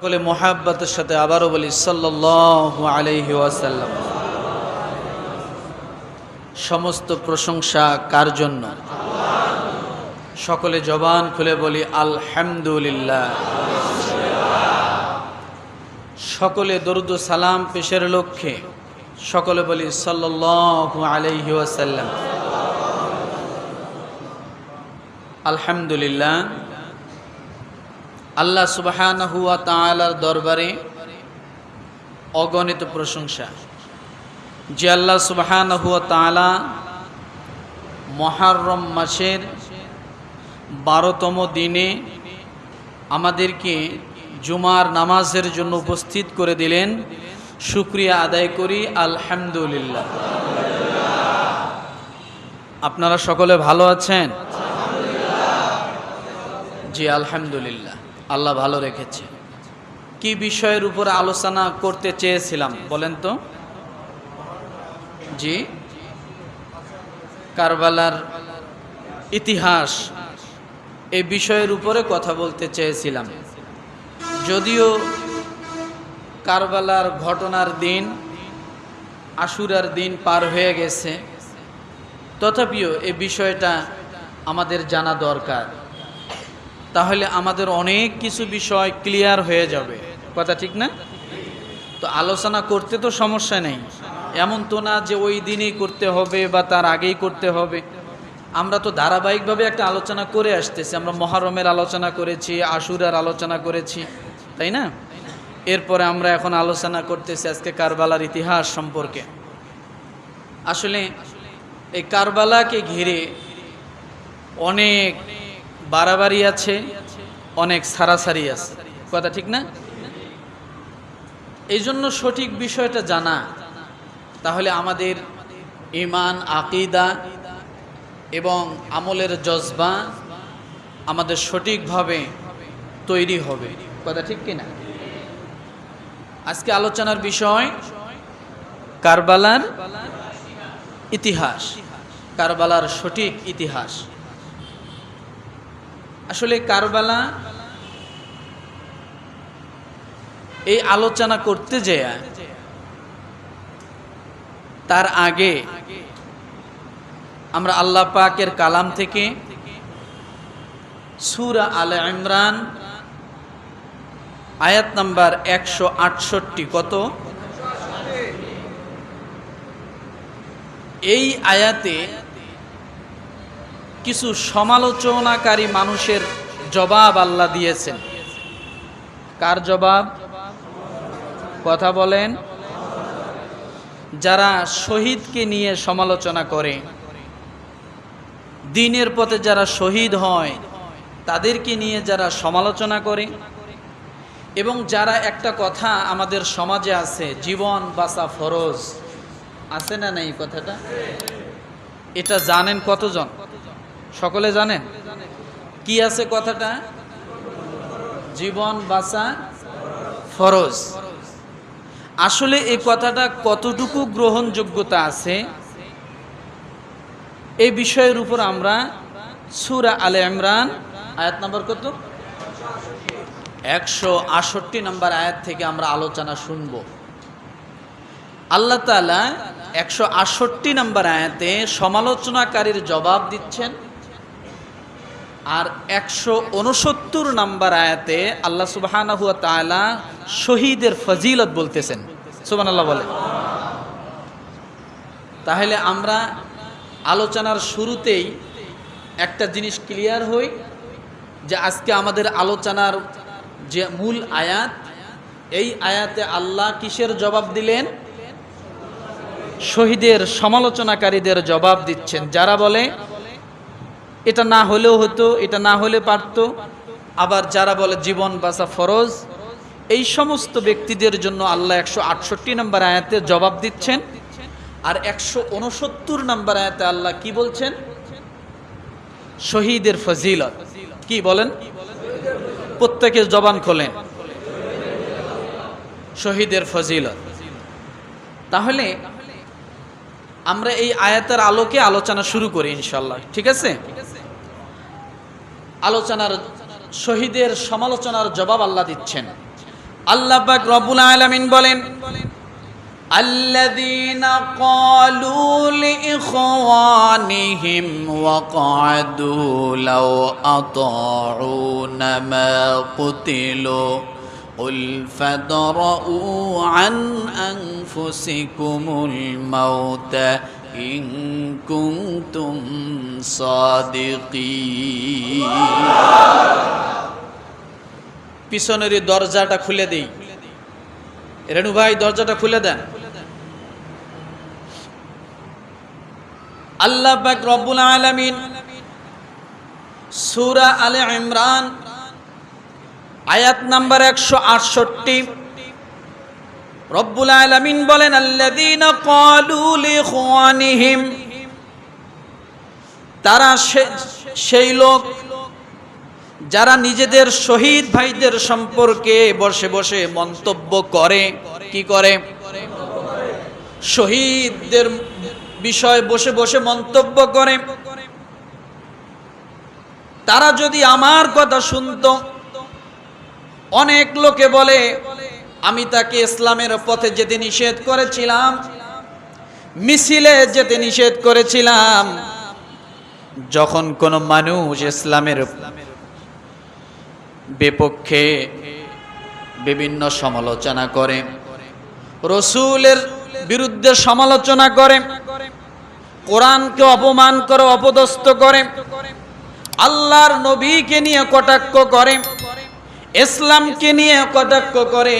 সকলে মোহাব্বতের সাথে আবারও বলি, সাল্লাল্লাহু আলাইহি ওয়াসাল্লাম। সমস্ত প্রশংসা কার জন্য? সকলে জবান খুলে বলি, আলহামদুলিল্লাহ। সকলে দরুদ সালাম পেশের লক্ষ্যে সকলে বলি, সাল্লাল্লাহু আলাইহি ওয়াসাল্লাম। আলহামদুলিল্লাহ। আল্লাহ সুবহানাহু ওয়া তাআলার দরবারে অগণিত প্রশংসা। যে আল্লাহ সুবহানাহু ওয়া তাআলা মহারম মাসের বারোতম দিনে আমাদেরকে জুমার নামাজের জন্য উপস্থিত করে দিলেন। শুক্রিয়া আদায় করি, আলহামদুলিল্লাহ। আপনারা সকলে ভালো আছেন? জি, আলহামদুলিল্লাহ। আল্লাহ ভালো রেখেছে। কি বিষয়ের উপর আলোচনা করতে চেয়েছিলাম বলেন তো? জি। কারবালার ইতিহাস এই বিষয়ের উপরে কথা বলতে চেয়েছিলাম। যদিও কারবালার ঘটনার দিন, আশুরার দিন পার হয়ে গেছে, তথাপিও এই বিষয়টা আমাদের জানা দরকার। তাহলে আমাদের অনেক কিছু বিষয় ক্লিয়ার হয়ে যাবে। কথা ঠিক না? তো আলোচনা করতে তো সমস্যা নেই। এমন তো না যে ওই দিনেই করতে হবে বা তার আগেই করতে হবে। আমরা তো ধারাবাহিকভাবে একটা আলোচনা করে আসতেছি। আমরা মহারমের আলোচনা করেছি, আশুরার আলোচনা করেছি, তাই না? এরপরে আমরা এখন আলোচনা করতেছি আজকে কারবালার ইতিহাস সম্পর্কে। আসলে এই কারবালাকে ঘিরে অনেক বাড়াবাড়ি আছে, অনেক সারাসারি আছে। কথা ঠিক না? এই জন্য সঠিক বিষয়টা জানা। তাহলে আমাদের ইমান আকিদা এবং আমলের জজবা আমাদের সঠিকভাবে তৈরি হবে। কথা ঠিক কিনা? আজকে আলোচনার বিষয় কারবালার ইতিহাস। কারবালার সঠিক ইতিহাস। আসলে কারবালা এই আলোচনা করতে যেয়ে তার আগে আমরা আল্লাহ পাকের কালাম থেকে সুরা আল ইমরান আয়াত নাম্বার একশো আটষট্টি কত? এই আয়াতে কিছু সমালোচনাকারী মানুষের জবাব আল্লাহ দিয়েছেন। কার জবাব? কথা বলেন। যারা শহীদকে নিয়ে সমালোচনা করে, দিনের পথে যারা শহীদ হয়, তাদেরকে নিয়ে যারা সমালোচনা করে, এবং যারা একটা কথা আমাদের সমাজে আছে, জীবন বাঁচা ফরজ, আছে না নাই কথাটা? এটা জানেন কতজন? সকলে জানেন কি আছে কথাটা? জীবন বাঁচা ফরজ। আসলে এই কথাটা কতটুকু গ্রহণযোগ্যতা আছে এই বিষয়ের উপর আমরা সুরা আলে ইমরান আয়াত নাম্বার কত? একশো আষট্টি নম্বর আয়াত থেকে আমরা আলোচনা শুনব। আল্লাহ তালা একশো আষট্টি নম্বর আয়াতে সমালোচনাকারীর জবাব দিচ্ছেন। আর একশো উনসত্তর নাম্বার আয়াতে আল্লাহ তালা শহীদের ফজিলত বলতেছেন। সুবান আল্লাহ বলে। তাহলে আমরা আলোচনার শুরুতেই একটা জিনিস ক্লিয়ার হই যে আজকে আমাদের আলোচনার যে মূল আয়াত, এই আয়াতে আল্লাহ কিসের জবাব দিলেন? শহীদের সমালোচনাকারীদের জবাব দিচ্ছেন। যারা বলে এটা না হলেও হতো, এটা না হলে পারত। আবার যারা বলে জীবন বাঁচা ফরজ, এই সমস্ত ব্যক্তিদের জন্য আল্লাহ একশো আটষট্টি নম্বর আয়াতে জবাব দিচ্ছেন। আর একশো উনসত্তর নম্বর আয়াতে আল্লাহ কি বলছেন? শহীদের ফজিলত। কি বলেন? প্রত্যেকের জবান খোলেন। শহীদের ফজিলত। তাহলে আমরা এই আয়াতের আলোকে আলোচনা শুরু করি ইনশাল্লাহ ঠিক আছে? আলোচনার শহীদের সমালোচনার জবাব আল্লাহ দিচ্ছেন আল্লাহ পাক রব্বুল আলামিন বলেন الذين قالوا لإخوانهم وقعدوا لو أطاعونا ما قتلوا قل فادرءوا عن أنفسكم الموت إن كنتم صادقين পিছনের এই দরজাটা খুলে দেই রেণু ভাই দরজাটা খুলে দেন আল্লাহ পাক রব্বুল আলামিন সূরা আলে ইমরান আয়াত নাম্বার একশো আটষট্টি রব্বুল আলামিন বলেন, আল্লাযীনা ক্বালু তারা সেই লোক যারা নিজেদের শহীদ ভাইদের সম্পর্কে বসে বসে মন্তব্য করে। কি করে? শহীদদের বিষয় বসে বসে মন্তব্য করে। তারা যদি আমার কথা শুনতো, অনেক লোকে বলে আমি তাকে ইসলামের পথে যেতে নিষেধ করেছিলাম, মিছিলে যেতে নিষেধ করেছিলাম। যখন কোনো মানুষ ইসলামের বিপক্ষে বিভিন্ন সমালোচনা করে, রসুলের বিরুদ্ধে সমালোচনা করে, কোরআনকে অপমান করে, অপদস্থ করে, আল্লাহর নবীকে নিয়ে কটাক্ষ করে ইসলামকে নিয়ে কটাক্ষ করে।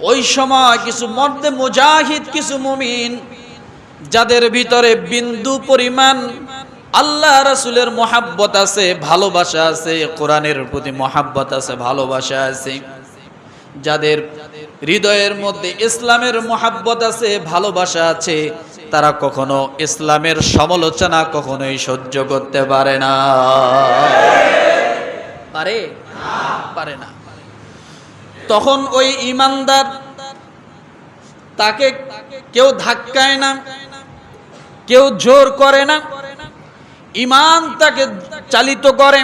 ওই সময় কিছু মধ্যে মুজাহিদ, কিছু মুমিন, যাদের ভিতরে বিন্দু পরিমাণ আল্লাহ রাসূলের মহাব্বত আছে, ভালোবাসা আছে, কোরআনের প্রতি মহাব্বত আছে, ভালোবাসা আছে, যাদের হৃদয়ের মধ্যে ইসলামের মহাব্বত আছে, ভালোবাসা আছে, তারা কখনো ইসলামের সমালোচনা কখনোই সহ্য করতে পারে না। পারে? পারে না। তখন ওই ইমানদার তাকে কেউ ধাক্কায় না, কেউ জোর করে না। ইমান তাকে চালিত করে,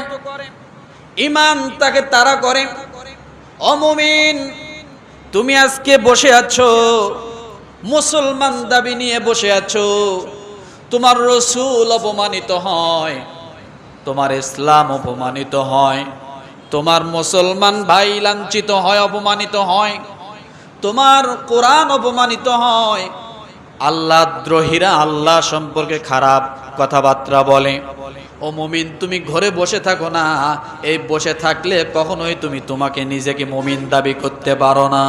ইমান তাকে তারা করে। অমমিন তুমি আজকে বসে আছো, মুসলমান দাবি নিয়ে বসে আছো, তোমার রসুল অপমানিত হয়, তোমার ইসলাম অপমানিত হয়। তোমার মুসলমান ভাই লাঞ্ছিত হয়, অপমানিত হয়। তোমার কোরআন অপমানিত হয়। আল্লাহ দ্রোহীরা আল্লাহ সম্পর্কে খারাপ কথাবার্তা বলে। ও মুমিন, তুমি ঘরে বসে থাকো না। এই বসে থাকলে কখনোই তুমি তোমাকে নিজেকে মুমিন দাবি করতে পারো না।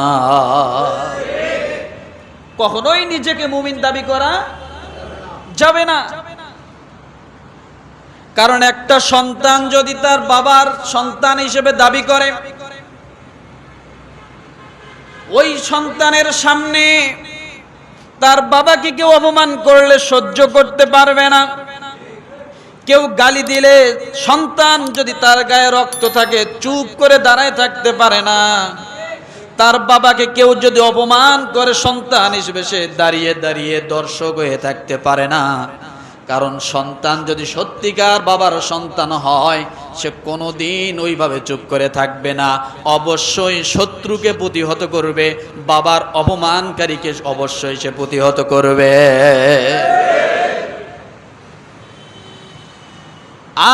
কখনোই নিজেকে মুমিন দাবি করা যাবে না। কারণ একটা সন্তান যদি তার বাবার সন্তান হিসেবে দাবি করে, ওই সন্তানের সামনে তার বাবাকে কেউ অপমান করলে সহ্য করতে পারবে না। কেউ গালি দিলে সন্তান যদি তার গায়ে রক্ত থাকে, চুপ করে দাঁড়ায় থাকতে পারে না। তার বাবাকে কেউ যদি অপমান করে সন্তান হিসেবে সে দাঁড়িয়ে দাঁড়িয়ে দর্শক হয়ে থাকতে পারে না। কারণ সন্তান যদি সত্যিকার বাবার সন্তান হয়, সে কোনোদিন ওইভাবে চুপ করে থাকবে না। অবশ্যই শত্রুকে প্রতিহত করবে, বাবার অপমানকারীকে অবশ্যই সে প্রতিহত করবে।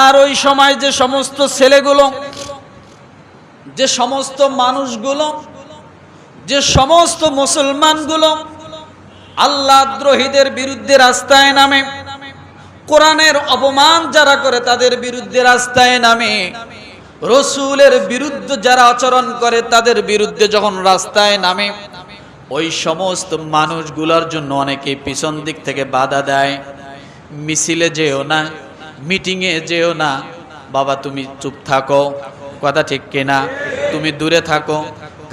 আর ওই সময় যে সমস্ত ছেলেগুলো, যে সমস্ত মানুষগুলো, যে সমস্ত মুসলমানগুলো আল্লাহ দ্রোহীদের বিরুদ্ধে রাস্তায় নামে কোরআনের অপমান যারা করে তাদের বিরুদ্ধে রাস্তায় নামে। রসুলের বিরুদ্ধে যারা আচরণ করে তাদের বিরুদ্ধে যখন রাস্তায় নামে, ওই সমস্ত মানুষগুলোর জন্য অনেকে পিছন দিক থেকে বাধা দেয়। মিছিলে যেও না, মিটিংয়ে যেও না, বাবা তুমি চুপ থাকো, কথা ঠিক কিনা, তুমি দূরে থাকো,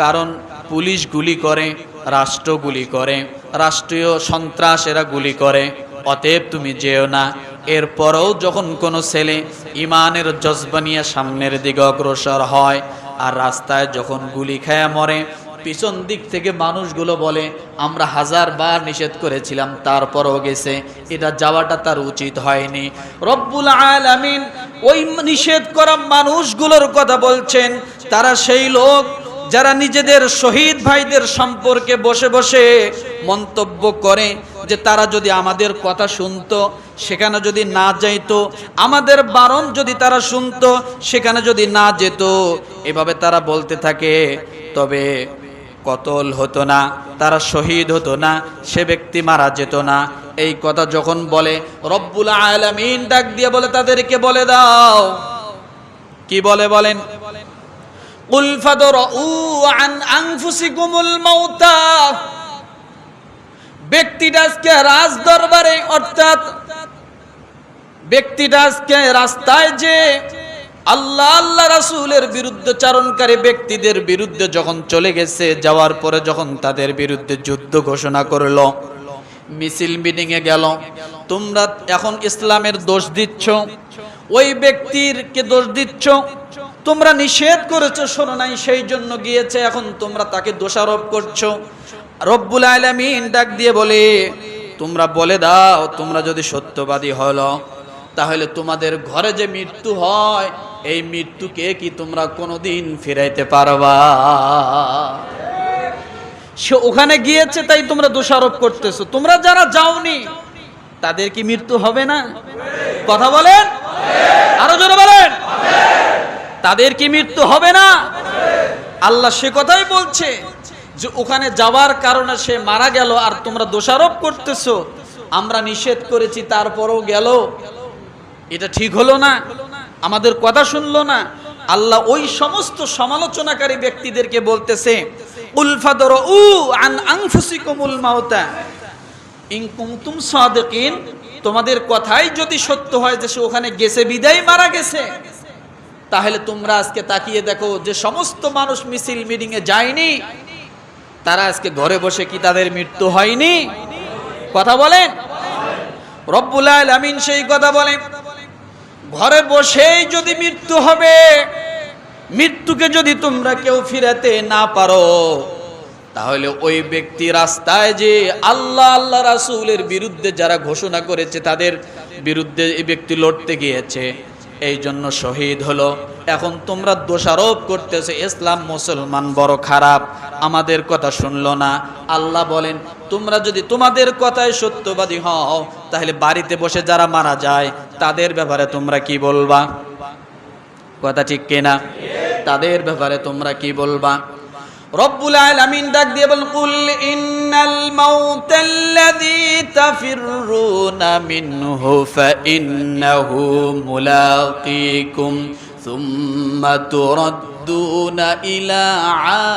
কারণ পুলিশ গুলি করে, রাষ্ট্র গুলি করে, রাষ্ট্রীয় সন্ত্রাস এরা গুলি করে। অতএব তুমি যেও না। এরপরও যখন কোনো ছেলে ইমানের জজবা নিয়ে সামনের দিকে অগ্রসর হয় আর রাস্তায় যখন গুলি খায়া মরে, পিছন দিক থেকে মানুষগুলো বলে, আমরা হাজার বার নিষেধ করেছিলাম, তারপরও গেছে। এটা যাওয়াটা তার উচিত হয়নি। রব্বুল আলামিন ওই নিষেধ করা মানুষগুলোর কথা বলছেন। তারা সেই লোক যারা নিজেদের শহীদ ভাইদের সম্পর্কে বসে বসে মন্তব্য করে। যে তারা যদি আমাদের কথা শুনতো, সেখানে যদি না যাইতো, আমাদের বারণ যদি তারা শুনতো, সেখানে যদি না যেত, এভাবে তারা বলতে থাকে। তবে কতল হতো না, তারা শহীদ হতো না, সে ব্যক্তি মারা যেত না। এই কথা যখন বলে, রব্বুল আলামিন ডাক দিয়ে বলে, তাদেরকে বলে দাও। কি বলে বলেন? কুল ফাদরউ আন আনফুসিকুমুল মাউতা। ব্যক্তিটা আজকে রাজ দরবারে অর্থাৎ ব্যক্তিটা আজকে রাস্তায় যে আল্লাহ আল্লাহ রাসূলের বিরুদ্ধে চারণকারী ব্যক্তিদের বিরুদ্ধে যখন চলে গেছে, যাওয়ার পরে যখন তাদের বিরুদ্ধে যুদ্ধ ঘোষণা করল, মিছিল মিটিং এ গেল, তোমরা এখন ইসলামের দোষ দিচ্ছ, ওই ব্যক্তির কে দোষ দিচ্ছ, তোমরা নিষেধ করেছ, শোনো নাই, সেই জন্য গিয়েছে, এখন তোমরা তাকে দোষারোপ করছ রব্বুল আলামিন ডাক দিয়ে বলে, তোমরা বলে দাও, তোমরা যদি সত্যবাদী হলো, তাহলে তোমাদের ঘরে যে মৃত্যু হয়, এই মৃত্যুকে কি তোমরা কোনোদিন ফিরাইতে পারবা? সে ওখানে গিয়েছে, তাই তোমরা দোষারোপ করতেছো। তোমরা যারা যাওনি, তাদের কি মৃত্যু হবে না? কথা বলেন? আরও জোরে বলেন? তাদের কি মৃত্যু হবে না? আল্লাহ সে কথাই বলছে। যে ওখানে যাওয়ার কারণে সে মারা গেল আর তোমরা দোষারোপ করতেছো। আমরা নিষেধ করেছি, তারপরও গেল। এটা ঠিক হলো না। আমাদের কথা শুনলো না। আল্লাহ ওই সমস্ত সমালোচনাকারী ব্যক্তিদেরকে বলতেছে উ আন তোমাদের কথাই যদি সত্য হয় যে সে ওখানে গেছে, বিদায় মারা গেছে। তাহলে তোমরা আজকে তাকিয়ে দেখো যে সমস্ত মানুষ মিছিল মিটিং এ যায়নি। তারা আজকে ঘরে বসে কি তাদের মৃত্যু হয়নি? কথা বলেন। রব্বুল আলামিন সেই কথা বলেন। ঘরে বসেই যদি মৃত্যু হবে, মৃত্যুকে যদি তোমরা কেউ ফিরাতে না পারো, তাহলে ওই ব্যক্তি রাস্তায় যে আল্লাহ আল্লাহ রাসূলের বিরুদ্ধে যারা ঘোষণা করেছে, তাদের বিরুদ্ধে এই ব্যক্তি লড়তে গিয়েছে। এই জন্য শহীদ হলো। এখন তোমরা দোষারোপ করতেছে, ইসলাম মুসলমান বড় খারাপ। আমাদের কথা শুনলো না। আল্লাহ বলেন, তোমরা যদি তোমাদের কথায় সত্যবাদী হও, তাহলে বাড়িতে বসে যারা মারা যায়, তাদের ব্যাপারে তোমরা কি বলবা? কথা ঠিক কেনা? তাদের ব্যাপারে তোমরা কি বলবা? রব্বুল আলামিন ডাক দিয়ে বলেন কুল ইন্নাল মাউতাল্লাযী তাফিররুনা মিনহু ফাইন্নাহু মুলাকীকুম সুম্মা তুরাদ্দুনা ইলা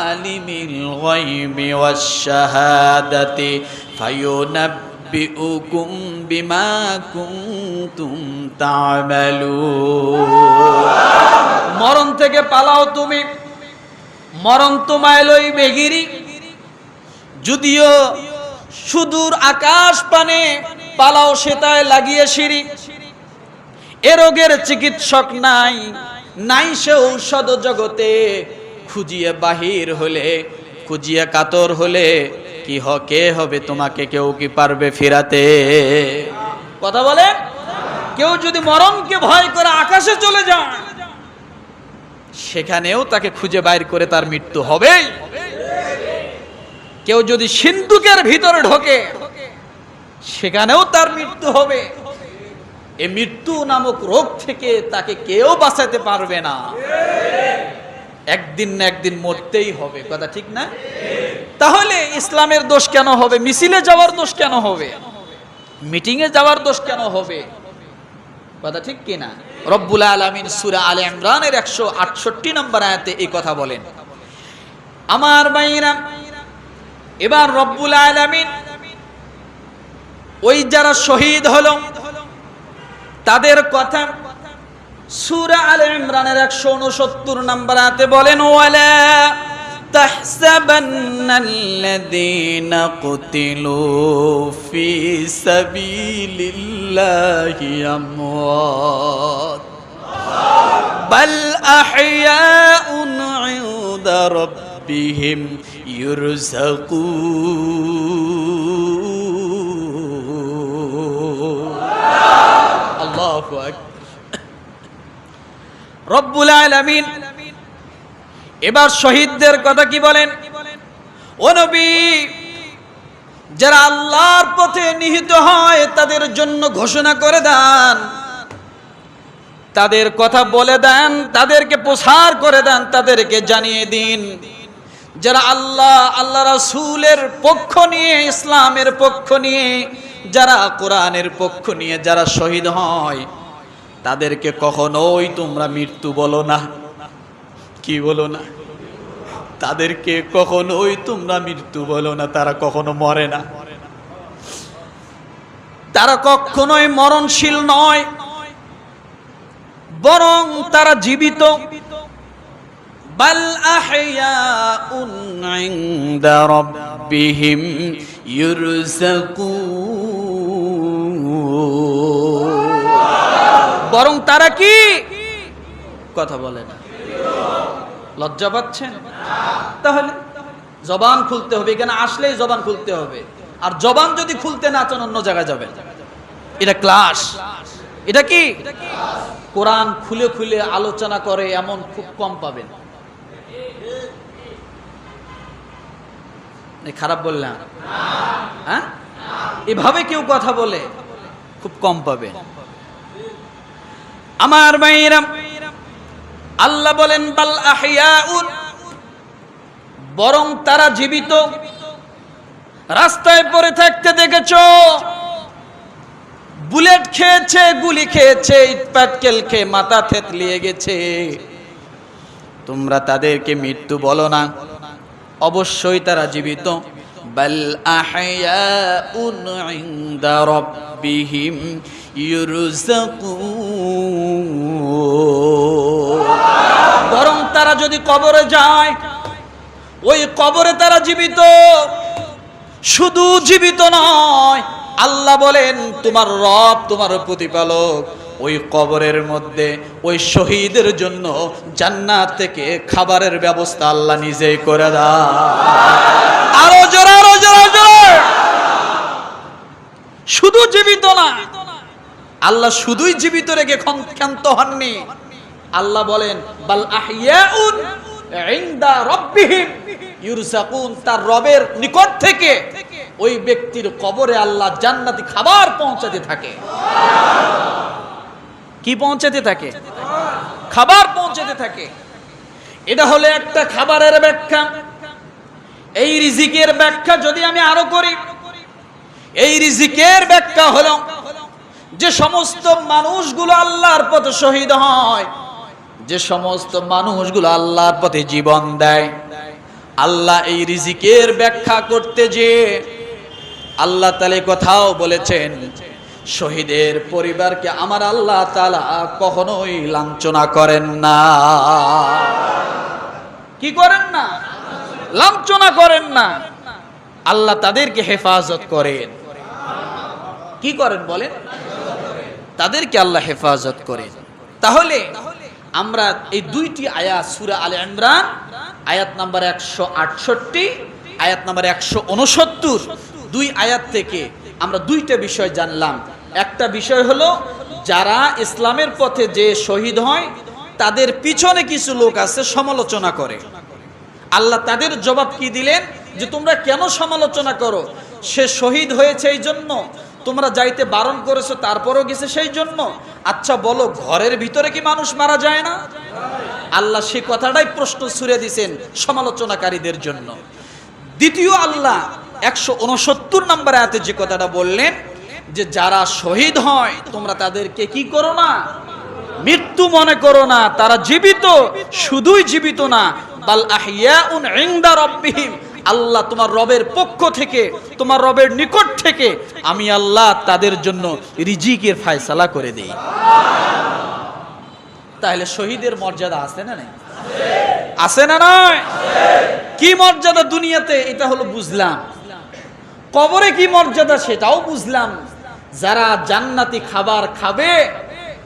আলিমিল গায়বি ওয়াশ শাহাদাতি ফায়ুনাব্বিউকুম বিমা কুনতুম তা'মালুন. মরণ থেকে পালাও তুমি। মরণ তোমায় লই বেগিরি যদিও সুদূর আকাশ পানে পালাও সেতায় লাগিয়ে সিঁড়ি। এ রোগের চিকিৎসক নাই নাই সে ঔষধ জগতে। খুঁজিয়ে বাহির হলে, খুঁজিয়ে কাতর হলে, কি হ কে হবে তোমাকে? কেউ কি পারবে ফিরাতে? কথা বলে কেউ যদি মরণকে ভয় করে আকাশে চলে যায় সেখানেও তাকে খুঁজে বাইর করে তার মৃত্যু হবে কেউ যদি সিন্ধুকের ভিতরে ঢোকে, সেখানেও তার মৃত্যু হবে। এ মৃত্যু নামক রোগ থেকে তাকে কেউ বাঁচাতে পারবে না। একদিন না একদিন মরতেই হবে, কথা ঠিক না? তাহলে ইসলামের দোষ কেন হবে? মিছিলে যাওয়ার দোষ কেন হবে? মিটিংয়ে যাওয়ার দোষ কেন হবে? কথা ঠিক কিনা? রব্বুল আলমিন সুরা আলে ইমরানের একশো আটষট্টি নম্বর আয়াতে এই কথা বলেন। আমার বাইরা এবার রব্বুল আলমিন ওই যারা শহীদ হলো, তাদের কথা সুরা আলে ইমরানের একশো উনসত্তর নম্বর আয়াতে বলেন, ওয়ালা تحسبن الذين قتلوا في سبيل الله أموات. بل أحياء عند ربهم يرزقون. الله أكبر. رب العالمين. এবার শহীদদের কথা কি বলেন? ও নবী, যারা আল্লাহর পথে নিহিত হয়, তাদের জন্য ঘোষণা করে দেন। তাদের কথা বলে দেন, তাদেরকে প্রসার করে দেন, তাদেরকে জানিয়ে দিন। যারা আল্লাহ আল্লাহ রাসূলের পক্ষ নিয়ে, ইসলামের পক্ষ নিয়ে, যারা কোরআনের পক্ষ নিয়ে যারা শহীদ হয়, তাদেরকে কখনোই তোমরা মৃত্যু বলো না। কি বলো না? তাদেরকে কখনোই তোমরা মৃত্যু বলো না, তারা কখনো মরে না। তারা কখনোই মরণশীল নয়, বরং তারা জীবিত। বরং তারা কি? কথা বলে না। লজ্জা পাচ্ছেন তাহলে জবান খুলতে হবে, এখানে আসলেই জবান খুলতে হবে। আর জবান যদি খুলতে না চান, অন্য জায়গায় যাবেন। এটা ক্লাস। এটা কি? কোরআন খুলে খুলে আলোচনা করে, এমন খুব কম পাবেন। খারাপ বললাম? হ্যাঁ? এভাবে কেউ কথা বলে, খুব কম পাবে আমার ভাইরা আল্লাহ বলেন, বাল আহিয়াউন বরং তারা জীবিত। রাস্তায় পড়ে থাকতে দেখেছ, বুলেট খেয়েছে, গুলি খেয়েছে ইটপাটকেল খেয়ে মাথা থেতলিয়ে গেছে। তোমরা তাদেরকে মৃত্যু বলো না, অবশ্যই তারা জীবিত। বাল আহয়াউন ইনদা রাব্বিহিম ইউরযাকুন বরং তারা যদি কবরে যায়, ওই কবরে তারা জীবিত। শুধু জীবিত নয়, আল্লাহ বলেন, তোমার রব, তোমার প্রতিপালক ওই কবরের মধ্যে, ওই শহীদের জন্য জান্নাত থেকে খাবারের ব্যবস্থা আল্লাহ নিজেই করে দেয়। আরও জোরে আরও জোরে শুধু জীবিত না, আল্লাহ শুধুই জীবিত রেখে ক্ষন- ক্ষান্ত হননি। আল্লাহ বলেন, বাল আহিয়াউন ইনদা রাব্বিহিম ইউরযাকুন তার রবের নিকট থেকে ওই ব্যক্তির কবরে আল্লাহ জান্নাতি খাবার পৌঁছাতে থাকে। কি পৌঁছাতে থাকে? খাবার পৌঁছাতে থাকে। এটা হলো একটা খাবারের ব্যাখ্যা। এই রিজিকের ব্যাখ্যা যদি আমি আরও করি, এই রিজিকের ব্যাখ্যা হলো যে সমস্ত মানুষগুলো আল্লাহর পথে শহীদ হয়, যে সমস্ত মানুষগুলো আল্লাহর পথে জীবন দেয়। আল্লাহ এই রিজিকের ব্যাখ্যা করতে যে আল্লাহ তালে কথাও বলেছেন শহীদের পরিবারকে আমার আল্লাহ তালা কখনোই লাঞ্ছনা করেন না। কি করেন না? লাঞ্ছনা করেন না। আল্লাহ তাদেরকে হেফাজত করেন। কি করেন বলেন? তাদেরকে আল্লাহ হেফাজত করেন। তাহলে আমরা এই দুইটি আয়াত, সুরা আলে ইমরান, আয়াত নাম্বার একশো আটষট্টি, আয়াত নাম্বার একশো উনসত্তর, দুই আয়াত থেকে আমরা দুইটা বিষয় জানলাম। একটা বিষয় হলো, যারা ইসলামের পথে যে শহীদ হয়, তাদের পিছনে কিছু লোক আছে সমালোচনা করে। আল্লাহ তাদের জবাব কি দিলেন? যে তোমরা কেন সমালোচনা করো? সে শহীদ হয়েছে এই জন্য। তোমরা যাইতে বারণ করেছ, তারপরও গেছে সেই জন্য। আচ্ছা বলো, ঘরের ভিতরে কি মানুষ মারা যায় না? আল্লাহ সে কথাটাই প্রশ্ন ছুড়ে দিছেন সমালোচনাকারীদের জন্য। দ্বিতীয় আল্লাহ একশো উনসত্তর নম্বর আয়াতে যে কথাটা বললেন যে যারা শহীদ হয়, তোমরা তাদেরকে কি করো না? মৃত্যু মনে করো না, তারা জীবিত, শুধুই জীবিত না। বাল আহিয়াউন আল্লাহ তোমার রবের পক্ষ থেকে, তোমার রবের নিকট থেকে আমি আল্লাহ তাদের জন্য রিজিকের ফায়সালা করে দেই। তাহলে শহীদের মর্যাদা আছে না নাই? আছে না নয় কি মর্যাদা দুনিয়াতে? এটা হলো বুঝলাম। কবরে কি মর্যাদা? সেটাও বুঝলাম। যারা জান্নাতি খাবার খাবে,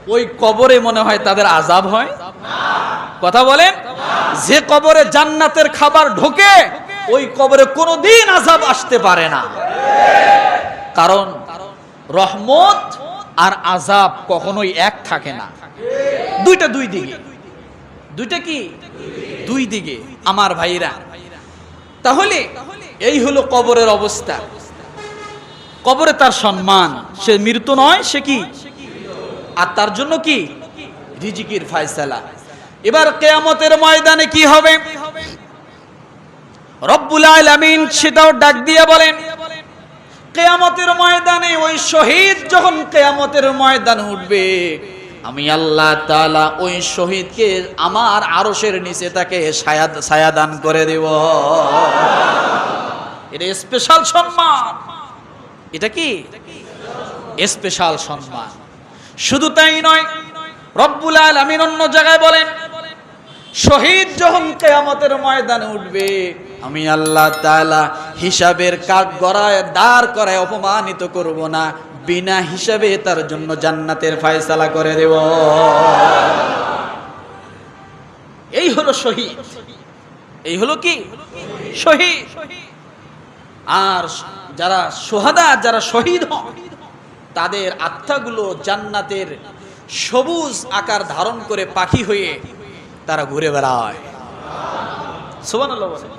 ওই কবরে মনে হয় তাদের আজাব হয়। কথা বলেন? যে কবরে জান্নাতের খাবার ঢোকে, ওই কবরে কোনোদিন আজাব আসতে পারে না। কারণ রহমত আর আজাব কখনোই এক থাকে না। দুইটা দুই দিকে। দুইটা কি? দুই দিকে। আমার ভাইরা তাহলে এই হলো কবরের অবস্থা। কবরে তার সম্মান। সে মৃত্যু নয়, সে কি? আর তার জন্য কি? রিজিকির ফায়সালা। এবার কেয়ামতের ময়দানে কি হবে? রব্বুল আলামিন সেটাও ডাক দিয়ে বলেন, কেয়ামতের ময়দানে ওই শহীদ যখন কেয়ামতের ময়দানে উঠবে, আমি আল্লাহ তাআলা ওই শহীদকে আমার আরশের নিচে তাকে ছায়া ছায়া দান করে দেব। এটা স্পেশাল সম্মান। এটা কি? স্পেশাল সম্মান। শুধু তাই নয়, রব্বুল আলামিন অন্য জায়গায় বলেন, শহীদ যখন কেয়ামতের ময়দানে উঠবে, আমি আল্লাহ তাআলা হিসাবের কাক গড়ায় দাঁড় করায় অপমানিত করব না, বিনা হিসাবে তার জন্য জান্নাতের ফায়সালা করে দেব। এই হলো শহীদ। এই হলো কি? শহীদ। আর যারা সোহাদা, যারা শহীদ হন, তাদের আত্মাগুলো জান্নাতের সবুজ আকার ধারণ করে পাখি হয়ে তারা ঘুরে বেড়ায় বলেন।